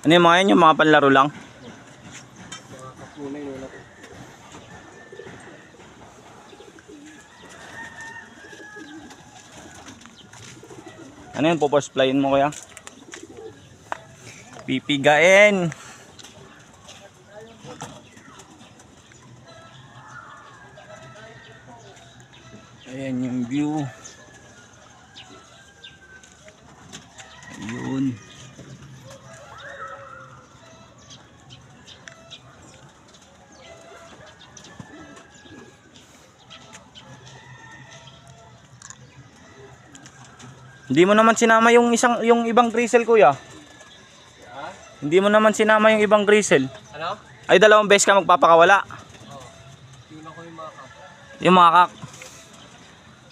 Ano yung mga yan? Yung mga panlaro lang? Ano yun? Popos flyin mo kaya? Pipigain! Ayan yung view. Hindi mo naman sinama yung isang yung ibang grisel kuya. Ha? Hindi mo naman sinama yung ibang grisel. Ano? Ay dalawang beses ka magpapakawala. Yun ako yung mga kap. Yung mga kak.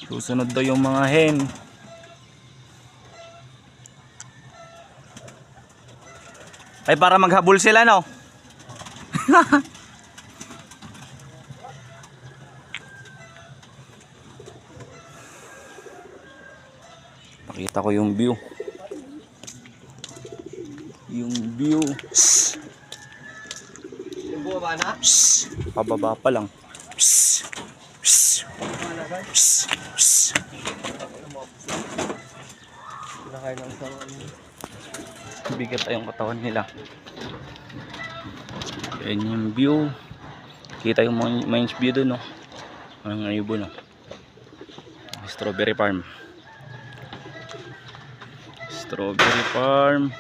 Susunod daw yung mga hen. Ay para maghabol sila no. Pakita ko yung view. Yung view. Shhh. Yung bumaba na? Shhh. Pababa pa lang. Shhh. Shhh. Shhh. Shhh. Bigat ay yung katawan nila. Yan yung view. Kita yung mga mines view dun, no? Ang ibon, no? Strawberry farm. Strawberry farm.